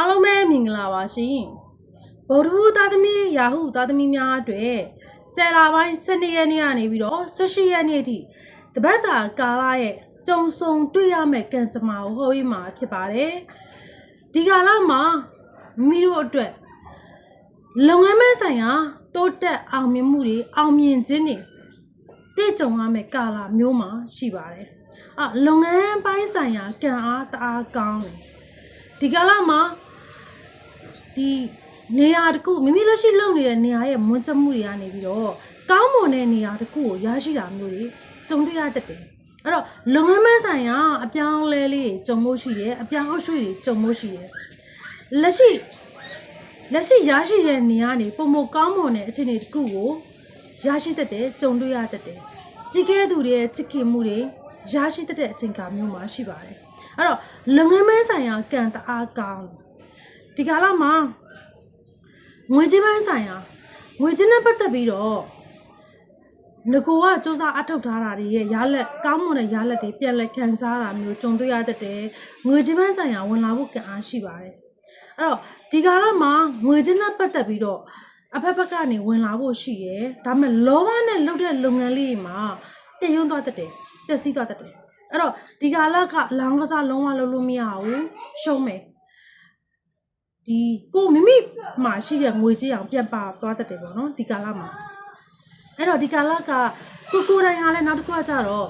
အားလုံးပဲမင်္ဂလာပါရှင်ဗုဒ္ဓဘုသားသမီးယာဟုသားသမီးများအတွက်ဆယ်လပိုင်း12ရက်နေ့ကနေပြီးတော့18ရက်နေ့အထိတပတ်တာကာလရဲ့ကြုံဆုံတွေ့ရမယ့်ကံကြမ္မာကိုဟောပြီးမှာဖြစ်ပါတယ်ဒီကာလမှာမိမိတို့အတွက်လုပ်ငန်းမဲ့ဆိုင်ရာတိုးတက်အောင်မြင်မှုတွေအောင်မြင်ခြင်းတွေတွေ့ကြုံရမယ့်ကာလမျိုးမှာရှိပါတယ်အလုပ်ငန်းပိုင်းဆိုင်ရာကံအားတအားကောင်းတယ်ဒီကာလမှာ ဒီနေရာတစ်ခုမိမိလက်ရှိလုပ်နေတဲ့နေရာရဲ့မွန်းကျမှုတွေကနေပြီးတော့ကောင်းမွန်တဲ့နေရာတစ်ခုကိုရရှိတာမျိုးတွေကြုံတွေ့ရတတ်တယ်အဲ့တော့လုပ်ငန်းမဆိုင်ရာအပြောင်းအလဲလေးတွေကြုံဖို့ရှိတယ်အပြောင်းအရွှေ့တွေကြုံဖို့ရှိတယ်လက်ရှိလက်ရှိရရှိတဲ့နေရာကနေပုံမကောင်းမွန်တဲ့အခြေအနေတစ်ခုကိုရရှိတတ်တယ်ကြုံတွေ့ရတတ်တယ်ကြည်ကဲသူတွေရဲ့ချစ်ခင်မှုတွေရရှိတတ်တဲ့အချိန်အခါမျိုးမှာရှိပါတယ်အဲ့တော့လုပ်ငန်းမဲဆိုင်ရာကံတအားကောင်းတယ် ဒီကာလမှာငွေချင်းပိုင်းဆိုင်ရာငွေချင်းနဲ့ပတ်သက်ပြီးတော့ငကိုကစူးစမ်းအထောက်ထားတာတွေရဲ့ရလက်ကောင်းမွန်တဲ့ရလက်တွေပြန်လက်ခံစားတာမျိုးကြုံတွေ့ရတတ်တယ်ငွေချင်းပိုင်းဆိုင်ရာဝင်လာဖို့ကံအားရှိပါတယ်အဲ့တော့ဒီကာလမှာငွေချင်းနဲ့ပတ်သက်ပြီးတော့အဖက်ဖက်ကနေဝင်လာဖို့ရှိတယ်ဒါပေမဲ့လောဘနဲ့လုပ်တဲ့လုပ်ငန်းလေးတွေမှာပြည့်ယွန်းသွားတတ်တယ်ပျက်စီးသွားတတ်တယ်အဲ့တော့ဒီကာလကလောင်းကစားလုံးဝလုပ်လို့မရဘူးရှုံးမယ် ဒီကိုမိမိမှာရှိတဲ့ငွေကြေးအောင်ပြန်ပါသွားတတ်တယ်ပေါ့နော်ဒီကာလမှာအဲ့တော့ဒီကာလကကိုကိုယ်တိုင်ကလည်းနောက်တစ်ခုကကြတော့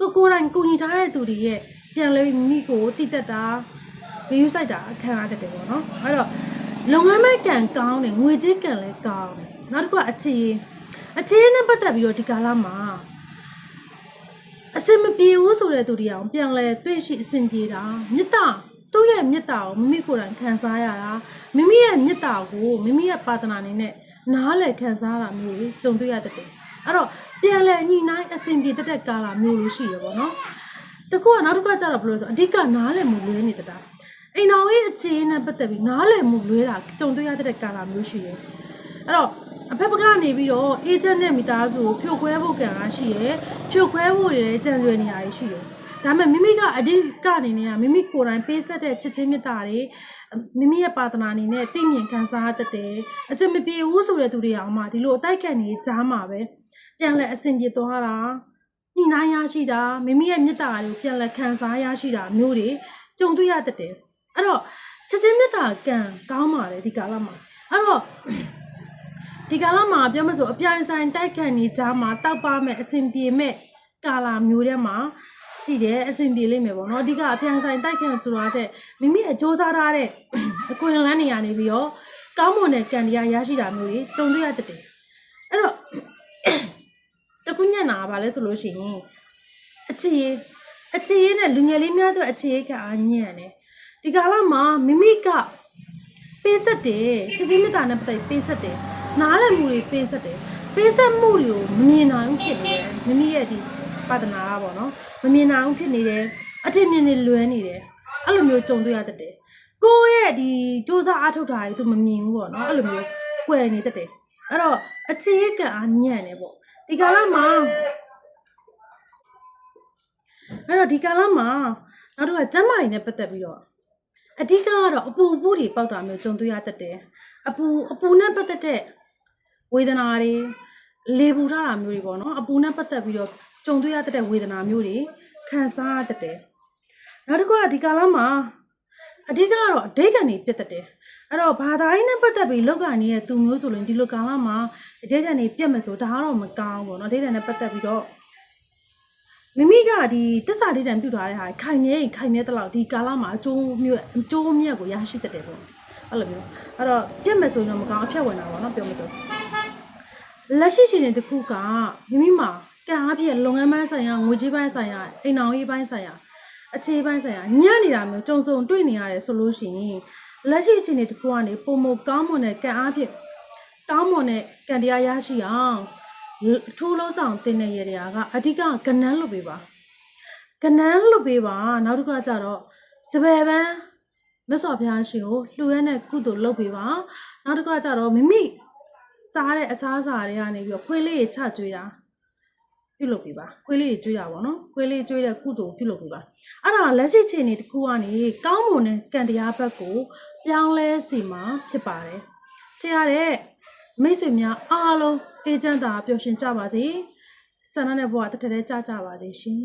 ကိုကိုယ်တိုင်ကိုညီထားတဲ့သူတွေရဲ့ပြန်လဲမိမိကိုတည်တတ်တာဂရုစိုက်တာခံရတတ်တယ်ပေါ့နော်အဲ့တော့လုပ်ငန်းမဲ့ကံကောင်းတယ်ငွေကြေးကံလည်းကောင်းတယ်နောက်တစ်ခုကအခြေအခြေနဲ့ပတ်သက်ပြီးတော့ဒီကာလမှာအစင်မပြေဘူးဆိုတဲ့သူတွေအောင်ပြန်လဲတွေ့ရှိအစင်ပြေတာမေတ္တာ သူ့ရဲ့မေတ္တာကိုမိမိကိုယ်တိုင်ခံစားရတာမိမိရဲ့မေတ္တာကိုမိမိရဲ့ပါတနာအနေနဲ့နားလည်ခံစားရတာမျိုးတွေကြုံတွေ့ရတတ်တယ်အဲ့တော့ပြန်လဲညီနိုင်အစင်ပြေတတ်တဲ့ကာလမျိုးလိုရှိရပေါ့နော်တကူကနောက်တစ်ခါကျတော့ဘယ်လိုလဲဆိုအဓိကနားလည်မှုလွဲနေတတ်တာအိမ်တော်ရဲ့အခြေအနေနဲ့ပတ်သက်ပြီးနားလည်မှုလွဲတာကြုံတွေ့ရတတ်တဲ့ကာလမျိုးရှိတယ်အဲ့တော့အဖက်ဖက်ကနေပြီးတော့အေဂျင့်နဲ့မိသားစုကိုဖြိုခွဲဖို့ကံအားရှိရယ်ဖြိုခွဲဖို့တွေလည်းကြံရွယ်နေရရှိတယ် ဒါပေမဲ့မိမိကအဓိကအနေနဲ့ကမိမိကိုယ်တိုင်ပေးဆက်တဲ့ချစ်ချင်းမေတ္တာတွေမိမိရဲ့ပါတနာအနေနဲ့သိမြင်ခံစားတတ်တယ်အစင်မပြေဘူးဆိုတဲ့သူတွေအောင်မှဒီလိုအတိုက်ခံနေကြားမှာပဲပြန်လဲအစင်ပြေသွားတာညှိနှိုင်းရရှိတာမိမိရဲ့မေတ္တာတွေကိုပြန်လဲခံစားရရှိတာမျိုးတွေကြုံတွေ့ရတတ်တယ်အဲ့တော့ချစ်ချင်းမေတ္တာကံကောင်းပါတယ်ဒီကာလမှာအဲ့တော့ဒီကာလမှာပြောမဆိုအပြိုင်ဆိုင်တိုက်ခံနေကြမှာတောက်ပါမဲ့အဆင်ပြေမဲ့ကာလာမျိုးထဲမှာ ရှိတယ်အဆင်ပြေလိမ့်မယ်ပေါ့နော်အဓိကအပြိုင်ဆိုင်တိုက်ခံဆိုတာတဲ့မိမိအကျိုးစားထားတဲ့အခွင့်အလမ်းတွေကနေပြီးတော့ကောင်းမွန်တဲ့ကံတရားရရှိတာမျိုးတွေကြုံတွေ့ရတတ်တယ်အဲ့တော့တခုညံ့တာကဘာလဲဆိုလို့ရှိရင်အခြေရေးအခြေရေးနဲ့လူငယ်လေးများတို့အခြေရေးကအားညံ့တယ်ဒီကာလမှာမိမိကပေးဆက်တယ်ချစ်ချင်းမေတ္တာနဲ့ပတ်သက်ပြီးပေးဆက်တယ်နားလည်မှုတွေပေးဆက်တယ်ပေးဆက်မှုတွေကိုမမြင်နိုင်ဘူးဖြစ်နေတယ်မိမိရဲ့ဒီပါဒနာကပေါ့နော် မမြင်နိုင်ဘူးဖြစ်နေတယ်အထင်မြင်နေလွဲနေတယ်အဲ့လိုမျိုးကြုံတွေ့ရတတ်တယ်ကိုယ့်ရဲ့ဒီစူးစမ်းအားထုတ်တာတွေသူမမြင်ဘူးပေါ့နော်အဲ့လိုမျိုးကွယ်နေတတ်တယ်အဲ့တော့အခြေကံအားညံ့နေပေါ့ဒီကာလမှာအဲ့တော့ဒီကာလမှာနောက်တစ်ခါကျမ်းမာရေးနဲ့ပတ်သက်ပြီးတော့အဓိကကတော့အပူပူတွေပေါက်တာမျိုးကြုံတွေ့ရတတ်တယ်။အပူအပူနဲ့ပတ်သက်တဲ့ဝေဒနာတွေလေပူထားတာမျိုးတွေပေါ့နော်။အပူနဲ့ပတ်သက်ပြီးတော့ ကြုံတွေ့ရတတ်တဲ့ဝေဒနာမျိုးတွေခံစားရတတ်တယ်။နောက်တစ်ခုကဒီကာလမှာအဓိကကတော့အဓိဋ္ဌာန်တွေပြတ်တတ်တယ်။အဲ့တော့ဘာသာရေးနဲ့ပတ်သက်ပြီးလောက်ကနေရဲ့သူမျိုးဆိုရင်ဒီလိုကာလမှာအဓိဋ္ဌာန်တွေပြတ်မယ်ဆိုဒါကတော့မကောင်းဘူးပေါ့နော်။အဓိဋ္ဌာန်နဲ့ပတ်သက်ပြီးတော့မိမိကဒီတစ္ဆာဒိဋ္ဌံပြုထားတဲ့ဟာခိုင်မြဲရင်ခိုင်မြဲတလောက်ဒီကာလမှာအကျိုးမြတ်အကျိုးမြတ်ကိုရရှိတတ်တယ်ပေါ့အဲ့လိုမျိုးအဲ့တော့ပြက်မယ်ဆိုရင်တော့မကောင်းအဖြတ်ဝင်တာပေါ့နော်ပြောမစို့လက်ရှိရှင်တဲ့တစ်ခုကမိမိမှာ ကံအပြည့်လုပ်ငန်းပိုင်းဆိုင်ရာငွေကြေးပိုင်းဆိုင်ရာအိမ်အောင်ရေးပိုင်းဆိုင်ရာအခြေပိုင်းဆိုင်ရာညံ့နေတာမျိုးကြုံစုံတွေ့နေရတယ်ဆိုလို့ရှိရင်လက်ရှိအခြေအနေတစ်ခုကနေပုံမကောင်းမွန်တဲ့ကံအပြည့်ကောင်းမွန်တဲ့ကံတရားရရှိအောင်အထူးလုံးဆောင်တင်တဲ့ရေတွေကအဓိကကနန်းလွတ်ပေးပါကနန်းလွတ်ပေးပါနောက်တစ်ခါကျတော့စပယ်ပန်းမဆော့ဖျားရှင်ကိုလှူရတဲ့ကုသိုလ်လုပ်ပေးပါနောက်တစ်ခါကျတော့မိမိစားတဲ့အစားအစာတွေကနေပြီးတော့ခွေးလေးချကြွေးတာ ပြုလုပ်ပေးပါခွေးလေးတွေကျွေးတာပေါ့နော်ခွေးလေးကျွေးတဲ့ကုသိုလ်ပြုလုပ်ပေးပါအဲ့ဒါလက်ရှိချိန်နေတစ်ခုကနေကောင်းမွန်တဲ့ကံတရားဘက်ကိုပြောင်းလဲစီမှာဖြစ်ပါတယ်ချစ်ရတဲ့မိတ်ဆွေများအားလုံးအေဂျင့်တာပျော်ရွှင်ကြပါစေဆန္ဒနဲ့ဘဝတစ်ထက်တည်းကြကြပါစေရှင်